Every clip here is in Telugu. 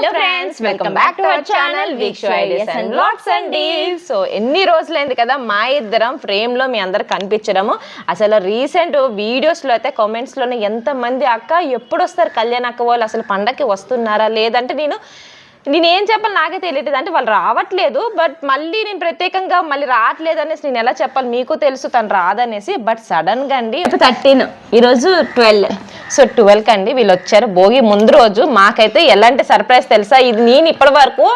Hello friends welcome back to our channel Veeksha ideas and vlogs అండి సో ఎన్ని రోజులైంది కదా మా ఇద్దరం ఫ్రేమ్లో మీ అందరు కనిపించడము. అసలు రీసెంట్ వీడియోస్లో అయితే కామెంట్స్లోనే ఎంత మంది అక్క ఎప్పుడు వస్తారు కళ్యాణ్ అక్క వాళ్ళు? అసలు పండగకి వస్తున్నారా? లేదంటే నేను నేను ఏం చెప్పాలి నాకే తెలియదు అంటే వాళ్ళు రావట్లేదు బట్ మళ్ళీ నేను ప్రత్యేకంగా మళ్ళీ రావట్లేదు అనేసి నేను ఎలా చెప్పాలి మీకు తెలుసు తను రాదనేసి బట్ సడన్గా అండి థర్టీన్ ఈరోజు ట్వెల్వ్. సో ట్వెల్వ్ అండి వీళ్ళు వచ్చారు. భోగి ముందు రోజు మాకైతే ఎలాంటి సర్ప్రైజ్ తెలుసా? ఇది నేను ఇప్పటి వరకు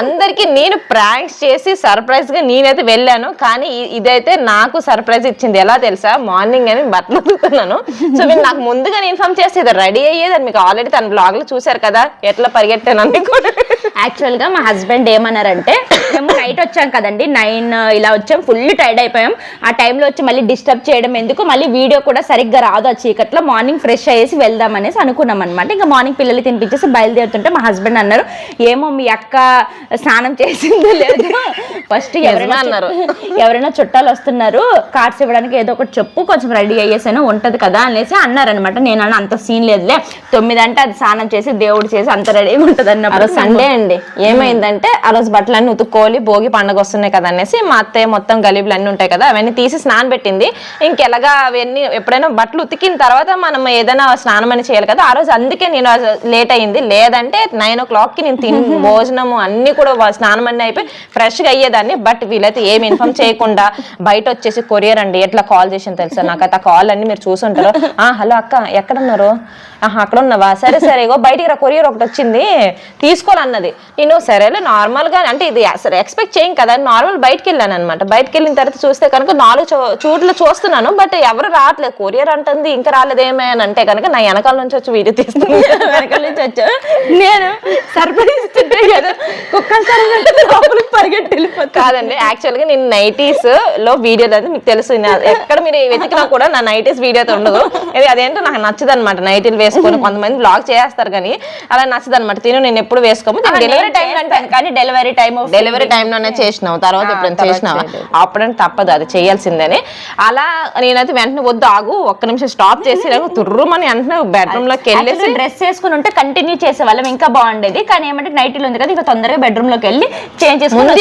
అందరికీ నేను ప్రాంక్స్ చేసి సర్ప్రైజ్గా నేనైతే వెళ్ళాను. కానీ ఇదైతే నాకు సర్ప్రైజ్ ఇచ్చింది. ఎలా తెలుసా? మార్నింగ్ అని బట్టలు ఉతుకుతున్నాను. సో మీరు నాకు ముందుగా ఇన్ఫార్మ్ చేస్తే ఇది రెడీ అయ్యేది మీకు ఆల్రెడీ తన బ్లాగ్లో చూసారు కదా. ఎట్లా పరిగెట్టానని కూడా. యాక్చువల్గా మా హస్బెండ్ ఏమన్నారంటే మేము నైట్ వచ్చాం కదండి నైన్ ఇలా వచ్చాం ఫుల్ టైర్డ్ అయిపోయాం. ఆ టైంలో వచ్చి మళ్ళీ డిస్టర్బ్ చేయడం ఎందుకు? మళ్ళీ వీడియో కూడా సరిగ్గా రాదు ఆ చీకట్లో. మార్నింగ్ ఫ్రెష్ అయ్యేసి వెళ్దాం అనేసి అనుకున్నాం అనమాట ఇంకా మార్నింగ్ పిల్లలు తినిపించేసి బయలుదేరుతుంటే మా హస్బెండ్ అన్నారు ఏమో మీ అక్క స్నానం చేసిందో లేదు? ఫస్ట్ ఎవరైనా అన్నారు. ఎవరైనా చుట్టాలు వస్తున్నారు కార్డ్స్ ఇవ్వడానికి ఏదో ఒకటి చెప్పు కొంచెం రెడీ అయ్యేసాను ఉంటది కదా అనేసి అన్నారనమాట నేను అంత సీన్ లేదులే. తొమ్మిది అంటే అది స్నానం చేసి దేవుడు చేసి అంత రెడీ ఉంటుంది అన్నప్పుడు సండే అండి. ఏమైందంటే ఆ రోజు బట్టలన్నీ ఉతుక్కోవాలి భోగి పండుగ వస్తున్నాయి కదా అనేసి మా అత్తయ్య మొత్తం గలీబులు అన్నీ ఉంటాయి కదా అవన్నీ తీసి స్నానం పెట్టింది. ఇంకెలాగా అవన్నీ ఎప్పుడైనా బట్టలు ఉతికిన తర్వాత మనం ఏదైనా స్నానం అని చేయాలి కదా ఆ రోజు అందుకే నేను లేట్ అయింది. లేదంటే నైన్ ఓ క్లాక్కి నేను తిని భోజనము అన్ని కూడా స్నానం అన్నీ అయిపోయి ఫ్రెష్గా అయ్యేదాన్ని. బట్ వీళ్ళైతే ఏమి ఇన్ఫార్మ్ చేయకుండా బయట వచ్చేసి కొరియర్ అండి. ఎట్లా కాల్ చేసిన తెలుసా? నాకైతే ఆ కాల్ అన్ని మీరు చూసుంటారు. ఆ హలో అక్క ఎక్కడ ఉన్నారు ఆహా అక్కడ ఉన్నవా సరే సరే ఇగో బయటికి రా కొరియర్ ఒకటి వచ్చింది. తీసుకోవాలన్నది. నేను సరేలే నార్మల్గా అంటే ఇది అసలు ఎక్స్పెక్ట్ చేయం కదా. నార్మల్ బయటికి వెళ్ళాను అనమాట బయటికి వెళ్ళిన తర్వాత చూస్తే కనుక నాలుగు చో- చూస్తున్నాను బట్ ఎవరు రావట్లేదు కొరియర్ అంటుంది ఇంకా రాలేదేమే అని అంటే కనుక నా వెనకాల నుంచి వచ్చి వీడియో తీస్తుంది. వెనకాల నుంచి వచ్చా? నేను సర్ప్రైజ్ ఇస్తుంటే కదా కాదండి యాక్చువల్గా నేను నైటీస్లో వీడియోలు అయితే మీకు తెలుసు. ఎక్కడ మీరు వెతికినా కూడా నా నైటీస్ వీడియో ఉండదు. ఇది అదేంటో నాకు నచ్చదు అనమాట నైటీలు వేసుకొని కొంతమంది బ్లాగ్ చేస్తారు కానీ అలా నచ్చదు అనమాట తిను నేను ఎప్పుడు వేసుకోము. డెలివరీ టైం కానీ డెలివరీ టైం డెలివరీ టైంలోనే చేసినావు. తర్వాత ఎప్పుడైనా చేసినావా? అప్పుడంటే తప్పదు అది చేయాల్సిందని. అలా నేనైతే వెంటనే వద్దు ఆగు ఒక్క నిమిషం స్టాప్ చేసి తుర్రుమని వెంటనే బెడ్రూమ్లోకి వెళ్ళేసి డ్రెస్ వేసుకుని ఉంటే కంటిన్యూ చేసేవాళ్ళం. ఇంకా బాగుండేది. కానీ ఏమంటే నైటీలు ఉంది కదా ఇంకా తొందరగా బెడ్రూమ్లోకి వెళ్ళి చేంజ్ చేసుకుని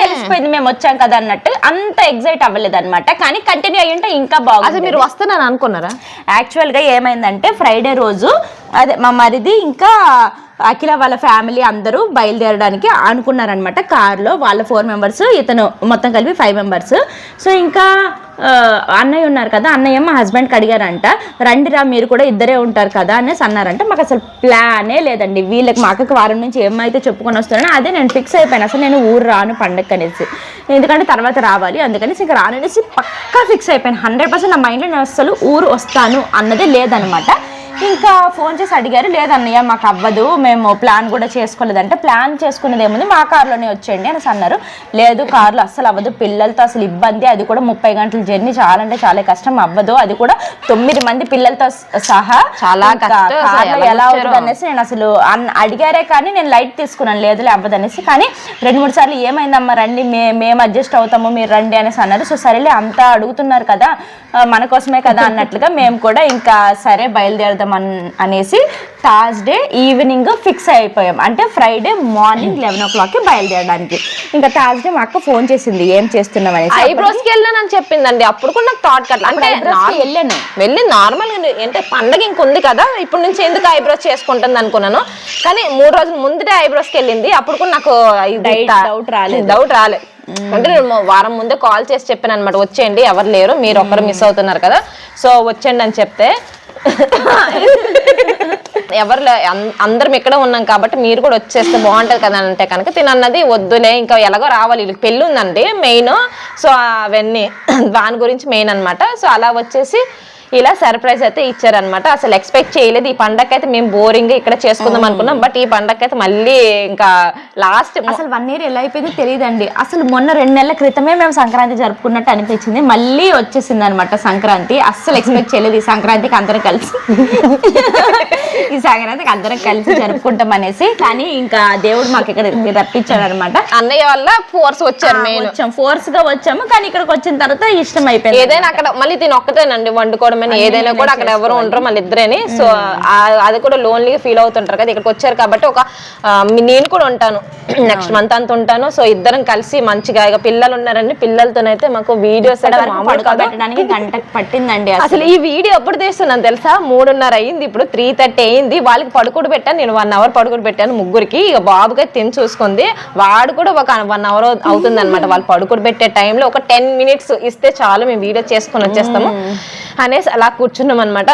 తెలిసిపోయింది మేము వచ్చాం కదా అన్నట్టు. అంత ఎగ్జైట్ అవ్వలేదు అనమాట కానీ కంటిన్యూ అయ్యి ఉంటే ఇంకా బాగుంది. మీరు వస్తున్నాను అనుకున్నారా? యాక్చువల్గా ఏమైందంటే ఫ్రైడే రోజు అదే మా మరిది ఇంకా అఖిల వాళ్ళ ఫ్యామిలీ అందరూ బయలుదేరడానికి అనుకున్నారనమాట కార్లో. వాళ్ళ ఫోర్ మెంబర్స్ ఇతను మొత్తం కలిపి ఫైవ్ మెంబర్స్. సో ఇంకా అన్నయ్య ఉన్నారు కదా అన్నయ్య మా హస్బెండ్కి అడిగారంట రండిరా మీరు కూడా ఇద్దరే ఉంటారు కదా అనేసి అన్నారంట. మాకు అసలు ప్లానే లేదండి. వీళ్ళకి మా అక్కకి వారం నుంచి ఏమైతే చెప్పుకొని వస్తున్నానో అదే నేను ఫిక్స్ అయిపోయాను. అసలు నేను ఊరు రాను పండగ అనేసి. ఎందుకంటే తర్వాత రావాలి అందుకనేసి ఇంకా రాననేసి పక్కా ఫిక్స్ అయిపోయాను. హండ్రెడ్ పర్సెంట్ నా మైండ్లో నేను అసలు ఊరు వస్తాను అన్నదే లేదనమాట ఇంకా ఫోన్ చేసి అడిగారు లేదన్నయ్య మాకు అవ్వదు మేము ప్లాన్ కూడా చేసుకోలేదంటే ప్లాన్ చేసుకునేది ఏముంది మా కార్లోనే వచ్చేయండి అనేసి అన్నారు. లేదు కార్లో అస్సలు అవ్వదు పిల్లలతో అసలు ఇబ్బంది అది కూడా ముప్పై గంటల జర్నీ చాలా అంటే చాలా కష్టం అవ్వదు అది కూడా తొమ్మిది మంది పిల్లలతో సహా చాలా ఎలా. అవుతుంది అనేసి నేను అసలు అన్- అడిగారే కానీ నేను లైట్ తీసుకున్నాను లేదులే అవ్వదు అనేసి. కానీ రెండు మూడు సార్లు ఏమైందమ్మా రండి మే మేము అడ్జస్ట్ అవుతాము మీరు రండి అనేసి అన్నారు. సో సరేలే అంతా అడుగుతున్నారు కదా మన కోసమే కదా అన్నట్లుగా మేము కూడా ఇంకా సరే బయలుదేరదాం అన్ అనేసి థర్స్డే ఈవినింగ్ ఫిక్స్ అయిపోయాం. అంటే ఫ్రైడే మార్నింగ్ లెవెన్ ఓ క్లాక్కి బయలుదేరడానికి. ఇంకా థర్స్డే మా అక్క ఫోన్ చేసింది ఏం చేస్తున్నాం అనేసి. ఐబ్రోస్కి వెళ్ళానని చెప్పిందండి. అప్పుడు కూడా నాకు థాట్ కట్ల అంటే వెళ్ళాను. వెళ్ళి నార్మల్ అంటే పండగ ఇంకొంది కదా ఇప్పటి నుంచి ఎందుకు ఐబ్రోస్ చేసుకుంటుంది అనుకున్నాను. కానీ మూడు రోజుల ముందుటే ఐబ్రోస్కి వెళ్ళింది. అప్పుడు కూడా నాకు doubt రాలేదు. డౌట్ రాలేదు అంటే వారం ముందే కాల్ చేసి చెప్పాను అనమాట వచ్చేయండి ఎవరు లేరు మీరు ఒక్కరు మిస్ అవుతున్నారు కదా. సో వచ్చేయండి అని చెప్తే ఎవరు లే- అందరం ఇక్కడ ఉన్నాం కాబట్టి మీరు కూడా వచ్చేస్తే బాగుంటది కదా అని అంటే కనుక తినన్నది వద్దులే ఇంకా ఎలాగో రావాలి. వీళ్ళకి పెళ్ళి ఉందండి మెయిన్. సో అవన్నీ దాని గురించి మెయిన్ అన్నమాట. సో అలా వచ్చేసి ఇలా సర్ప్రైజ్ అయితే ఇచ్చారనమాట అసలు ఎక్స్పెక్ట్ చేయలేదు. ఈ పండగ అయితే మేము బోరింగ్ ఇక్కడ చేసుకుందాం అనుకున్నాం. బట్ ఈ పండగ అయితే మళ్ళీ ఇంకా లాస్ట్ అసలు వన్ ఇయర్ ఎలా అయిపోయిందో తెలియదండి. అసలు మొన్న రెండు నెలల క్రితమే మేము సంక్రాంతి జరుపుకున్నట్టు అనిపించింది. మళ్ళీ వచ్చేసింది అనమాట సంక్రాంతి. అస్సలు ఎక్స్పెక్ట్ చేయలేదు. ఈ సంక్రాంతికి అందరం కలిసి. ఈ సంక్రాంతికి అందరం కలిసి జరుపుకుంటాం అనేసి. కానీ ఇంకా దేవుడు మాకు ఇక్కడ రప్పించాడు అనమాట అన్నయ్య వల్ల ఫోర్స్ వచ్చారు వచ్చాం. ఫోర్స్గా వచ్చాము. కానీ ఇక్కడికి వచ్చిన తర్వాత ఇష్టం అయిపోయింది. ఏదైనా అక్కడ మళ్ళీ దీని ఒక్కటేనండి వండుకోవడం ఏమైనా ఏదైనా కూడా అక్కడ ఎవరు ఉండరు మళ్ళీ ఇద్దరేని. సో అది కూడా లోన్లీగా ఫీల్ అవుతుంటారు కదా ఇక్కడికి వచ్చారు కాబట్టి ఒక నేను కూడా ఉంటాను. నెక్స్ట్ మంత్ అంత ఉంటాను. సో ఇద్దరం కలిసి మంచిగా ఇక పిల్లలు ఉన్నారండి. పిల్లలతోనైతే మాకు వీడియోస్ పడుకోబెట్టడానికి గంట పట్టిందండి అసలు. ఈ వీడియో ఎప్పుడు తీస్తున్నాను తెలుసా? మూడున్నర అయింది ఇప్పుడు త్రీ థర్టీ అయింది. వాళ్ళకి పడుకుడు పెట్టాను నేను వన్ అవర్ పడుకుడు పెట్టాను ముగ్గురికి. ఇక బాబుగా తిని చూసుకుంది. వాడు కూడా ఒక వన్ అవర్ అవుతుంది అనమాట వాళ్ళు పడుకుడు పెట్టే టైంలో ఒక టెన్ మినిట్స్ ఇస్తే చాలు మేము వీడియో చేసుకొని వచ్చేస్తాము. అనేసి అలా కూర్చున్నాం అనమాట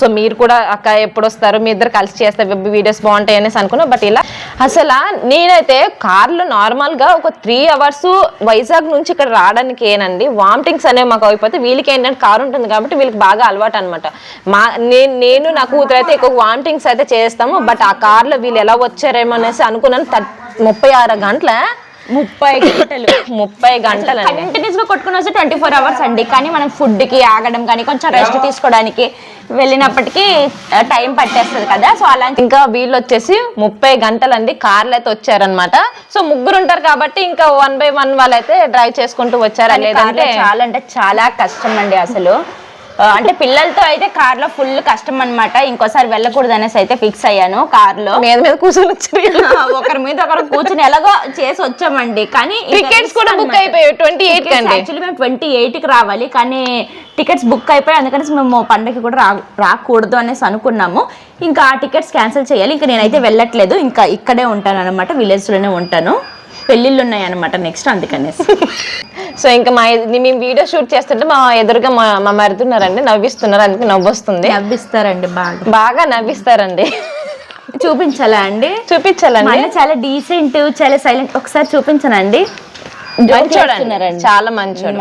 సో మీరు కూడా అక్క ఎప్పుడు వస్తారు మీ ఇద్దరు కలిసి చేస్తే వీడియోస్ బాగుంటాయి అనేసి అనుకున్నా. బట్ ఇలా అసలు నేనైతే కార్లో నార్మల్గా ఒక త్రీ అవర్స్ వైజాగ్ నుంచి ఇక్కడ రావడానికి ఏనండి వామిటింగ్స్ అనేవి మాకు అయిపోతే వీళ్ళకి ఏంటంటే కారు ఉంటుంది కాబట్టి వీళ్ళకి బాగా అలవాటు అనమాట మా నేను నేను నా కూతురు అయితే ఎక్కువ వామిటింగ్స్ అయితే చేస్తాము. బట్ ఆ కార్లో వీళ్ళు ఎలా వచ్చారేమో అనేసి అనుకున్నాను. థర్- ముప్పై ఆరు గంటల ముప్పై గంటలు ముప్పై గంటలండి. కంటిన్యూస్గా కొట్టుకుని వస్తే ట్వంటీ ఫోర్ అవర్స్ అండి. కానీ మనం ఫుడ్కి ఆగడం కానీ కొంచెం రెస్ట్ తీసుకోవడానికి వెళ్ళినప్పటికీ టైం పట్టేస్తుంది కదా. సో అలా ఇంకా వీళ్ళు వచ్చేసి ముప్పై గంటలండి. కార్లు అయితే వచ్చారనమాట సో ముగ్గురు ఉంటారు కాబట్టి ఇంకా వన్ బై వన్ వాళ్ళైతే డ్రైవ్ చేసుకుంటూ వచ్చారా లేదంటే చాలా అంటే చాలా కష్టం అండి అసలు. అంటే పిల్లలతో అయితే కార్లో ఫుల్ కష్టం అన్నమాట. ఇంకోసారి వెళ్ళకూడదు అనేసి అయితే ఫిక్స్ అయ్యాను కార్లో మీద మీద కూర్చొని ఒకరి మీద ఒకరు కూర్చుని ఎలాగో చేసి వచ్చామండి. కానీ టికెట్స్ కూడా బుక్ అయిపోయాయి. ట్వంటీ ఎయిట్ యాక్చువల్లీ మేము ట్వంటీ కి రావాలి. కానీ టికెట్స్ బుక్ అయిపోయి అందుకని మేము పండగకి కూడా రా రాకూడదు అనేసి అనుకున్నాము. ఇంకా ఆ టికెట్స్ క్యాన్సిల్ చేయాలి. ఇంకా నేనైతే వెళ్ళట్లేదు. ఇంకా ఇక్కడే ఉంటాను అనమాట లోనే ఉంటాను. పెళ్ళిళ్ళు ఉన్నాయి అనమాట నెక్స్ట్ అందుకనేసి. సో ఇంకా మా మేము వీడియో షూట్ చేస్తుంటే మా ఎదురుగా మా మా మరుదున్నారండి నవ్విస్తున్నారు అందుకే నవ్వు వస్తుంది నవ్విస్తారండి బాగా. బాగా నవ్విస్తారండి. చూపించాలా అండి? చూపించాలండి. చాలా డీసెంట్ చాలా సైలెంట్ ఒకసారి చూపించనండి. చాలా మంచోడు.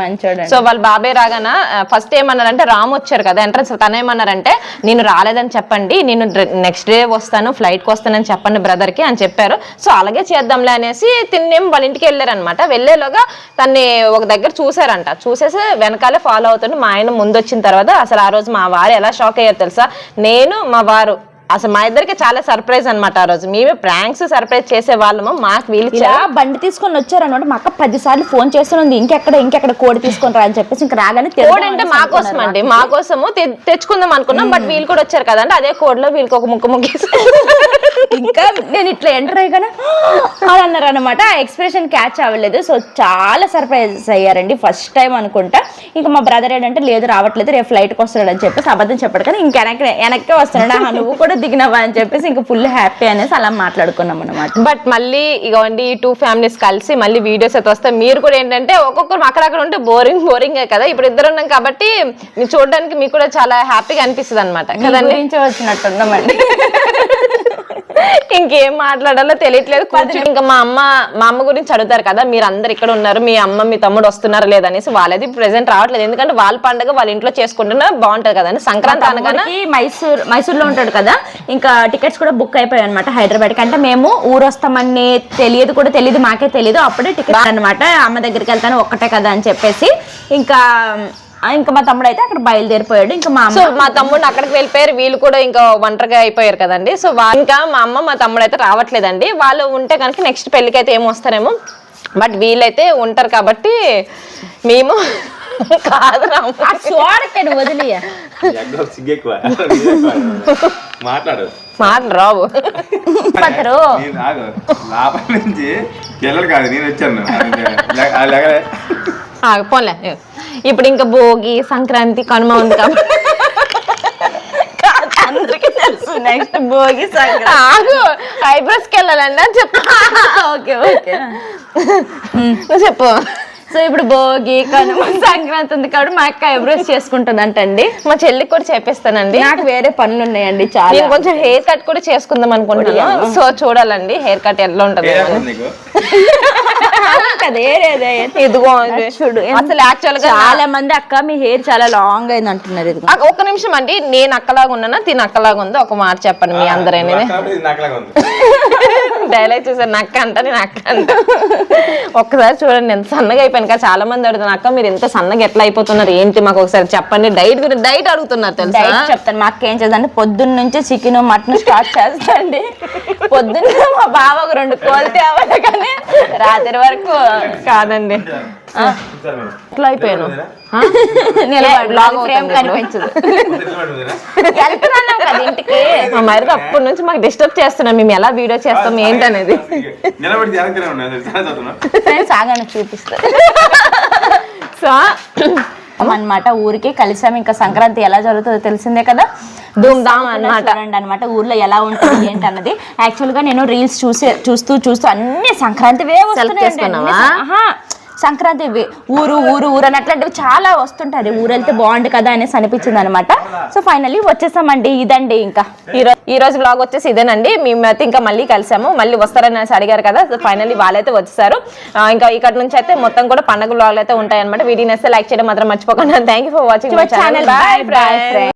సో వాళ్ళ బాబాయ్ రాగాన ఫస్ట్ ఏమన్నారంటే రామ్ వచ్చారు కదా ఎంట్రన్స్ తను ఏమన్నారంటే నేను రాలేదని చెప్పండి నేను నెక్స్ట్ డే వస్తాను ఫ్లైట్కి వస్తానని చెప్పండి బ్రదర్కి అని చెప్పారు. సో అలాగే చేద్దాంలే అనేసి తిన్నేం వాళ్ళ ఇంటికి వెళ్ళారనమాట వెళ్ళేలోగా తన్ని ఒక దగ్గర చూసారంట చూసేసి వెనకాలే ఫాలో అవుతుంటే మా ఆయన ముందు వచ్చిన తర్వాత అసలు ఆ రోజు మా వారు ఎలా షాక్ అయ్యారు తెలుసా? నేను మా వారు అసలు మా ఇద్దరికి చాలా సర్ప్రైజ్ అన్నమాట ఆ రోజు. మేమే ప్రాంక్స్ సర్ప్రైజ్ చేసే వాళ్ళము. మాకు వీళ్ళు ఇలా బండి తీసుకొని వచ్చారనమాట మా అక్క పది సార్లు ఫోన్ చేస్తుంది ఇంకెక్కడ ఇంకెక్కడ కోడి తీసుకొని రా అని చెప్పేసి ఇంకా రాగానే కోడ్ అంటే మా కోసం అండి. మా కోసము తెచ్చుకుందాం అనుకున్నాం. బట్ వీళ్ళు కూడా వచ్చారు కదండి అదే కోడ్లో వీళ్ళకి ఒక ముక్క ముగ్గేసి. ఇంకా నేను ఇట్లా ఎంటర్ అయ్యగానే అని అన్నారు అనమాట ఆ ఎక్స్ప్రెషన్ క్యాచ్ అవ్వలేదు. సో చాలా సర్ప్రైజ్ అయ్యారండి. ఫస్ట్ టైం అనుకుంటా. ఇంకా మా బ్రదర్ ఏంటంటే లేదు రావట్లేదు. రేపు ఫ్లైట్కి వస్తున్నాడు అని చెప్పేసి అబద్ధం చెప్పాడు. కానీ ఇంకా వెనక్కి వెనక్కి వస్తున్నాడు. "ఆహా, నువ్వు కూడా దిగినవా అని చెప్పేసి ఇంకా ఫుల్ హ్యాపీ అనేసి అలా మాట్లాడుకున్నాం అనమాట బట్ మళ్ళీ ఇగోండి ఈ టూ ఫ్యామిలీస్ కలిసి మళ్ళీ వీడియోస్ అయితే వస్తాయి. మీరు కూడా ఏంటంటే ఒక్కొక్కరు అక్కడక్కడ ఉంటే బోరింగ్ బోరింగ్ కదా. ఇప్పుడు ఇద్దరు ఉన్నాం కాబట్టి చూడడానికి మీకు కూడా చాలా హ్యాపీగా అనిపిస్తుంది అనమాట కదండి? వచ్చినట్టున్నామండి ఇంకేం మాట్లాడాలో తెలియట్లేదు. కూర్చుని ఇంకా మా అమ్మ మా అమ్మ గురించి అడుగుతారు కదా మీరు అందరు ఇక్కడ ఉన్నారు మీ అమ్మ మీ తమ్ముడు వస్తున్నారు లేదనేసి వాళ్ళది ప్రెసెంట్ రావట్లేదు. ఎందుకంటే వాళ్ళ పండుగ వాళ్ళ ఇంట్లో చేసుకుంటున్నా బాగుంటది కదండి సంక్రాంతి అనగానే మైసూర్ మైసూర్లో ఉంటాడు కదా ఇంకా టికెట్స్ కూడా బుక్ అయిపోయాయి అనమాట హైదరాబాద్కి. అంటే మేము ఊరు వస్తామని తెలియదు కూడా తెలియదు మాకే తెలియదు అప్పుడే టికెట్ అన్నమాట. అమ్మ దగ్గరికి వెళ్తాను ఒక్కటే కదా అని చెప్పేసి. ఇంకా ఇంకా మా తమ్ముడు అయితే అక్కడ బయలుదేరిపోయాడు. ఇంకా మా సో మా తమ్ముడు అక్కడికి వెళ్ళిపోయారు. వీళ్ళు కూడా ఇంకా ఒంటరిగా అయిపోయారు కదండి. సో ఇంకా మా అమ్మ మా తమ్ముడు అయితే రావట్లేదండి. వాళ్ళు ఉంటే కనుక నెక్స్ట్ పెళ్ళికి అయితే ఏం వస్తారేమో. బట్ వీళ్ళైతే ఉంటారు కాబట్టి మేము కాదు చూడకండి వదిలియ? మాట్లాడు. మాట రావు. నేను ఆగు. లాభం నుంచి పిల్లలు కాదు నేను వచ్చాను. ఇప్పుడు ఇంకా భోగి సంక్రాంతి కనుమ ఉంది కాబట్టి. అందరికీ తెలుసు నెక్స్ట్ భోగి సంక్రాంతి. ఆగు ఐబ్రోస్కి వెళ్ళాలండి అని చెప్పు. Okay okay. నువ్వు చెప్పు. సో ఇప్పుడు భోగి కనుమ సంక్రాంతి ఉంది కాబట్టి మా అక్క ఎవరోజ్ చేసుకుంటుంది అంటండి మా చెల్లికి కూడా చేపిస్తానండి. నాకు వేరే పనులు ఉన్నాయండి చాలా. నేను కొంచెం హెయిర్ కట్ కూడా చేసుకుందాం అనుకుంటున్నాను. సో చూడాలండి హెయిర్ కట్ ఎలా ఉంటది. కదా ఇదిగో చూడు అసలు యాక్చువల్గా చాలా మంది అక్క మీ హెయిర్ చాలా లాంగ్ అయింది అంటున్నారు ఇది ఆ, ఒక్క నిమిషం అండి. నేను అక్కలాగా ఉన్నానా? తిని అక్కలాగా ఉందో? ఒక మాట చెప్పండి మీ అందరైనా. డైలాగ్ చూసాను నక్క అంట నేను అక్క అంట. ఒక్కసారి చూడండి ఎంత సన్నగా అయిపోయాను కదా చాలా మంది అడుగుతున్నారు అక్క మీరు ఎంత సన్నగా ఎట్లా అయిపోతున్నారు ఏంటి మాకు ఒకసారి చెప్పండి. డైట్ గురించి డైట్ అడుగుతున్నారు తెలుసా? డైట్ చెప్తాను మాకు అక్క ఏం చేద్దాం పొద్దున్న నుంచి చికెన్ మటన్ స్టార్ట్ చేస్తాండి పొద్దున్న మా బావ ఒక రెండు కోల్తే అవ్వాలి కానీ రాత్రి వరకు కాదండి. ఇట్లా అయిపోయాను ఆ? బ్లాగ్ vlog ఫ్రేమ్ అవుతుంది కనిపించదు. వెళ్తున్నాను కదా ఇంటికి. మా మరిది అప్పటి నుంచి మాకు డిస్టర్బ్ చేస్తున్నాం. మేము ఎలా వీడియో చేస్తాం ఏంటనేది. ఆగాను చూపిస్తారు సో అన్నమాట ఊరికే కలిసాం. ఇంకా సంక్రాంతి ఎలా జరుగుతుందో తెలిసిందే కదా? ధూమ్ ధామ్ అన్నమాట. చూడండి అనమాట ఊర్లో ఎలా ఉంటుంది ఏంటి అన్నది యాక్చువల్గా నేను రీల్స్ చూసే చూస్తూ చూస్తూ అన్ని సంక్రాంతివే వస్తున్నాయండి. సం- సంక్రాంతి ఊరు ఊరు ఊరు అని అట్లాంటివి చాలా వస్తుంటాయి ఊరు వెళ్తే బాగుండు కదా అనేసి అనిపించింది అనమాట సో ఫైనల్లీ వచ్చేసామండి. ఇదండి ఇంకా. ఈ రోజు ఈ రోజు బ్లాగ్ వచ్చేసి ఇదేనండి. మేము అయితే ఇంకా మళ్ళీ కలిసాము. మళ్ళీ వస్తారని అడిగారు కదా. ఫైనల్లీ వాళ్ళైతే వచ్చేసారు. ఇంకా ఇక్కడ నుంచి అయితే మొత్తం కూడా పండుగ బ్లాగ్లు అయితే ఉంటాయి అనమాట వీడియోని అయితే లైక్ చేయడం మాత్రం మర్చిపోకుండా. Thank you for watching my channel Bye, bye.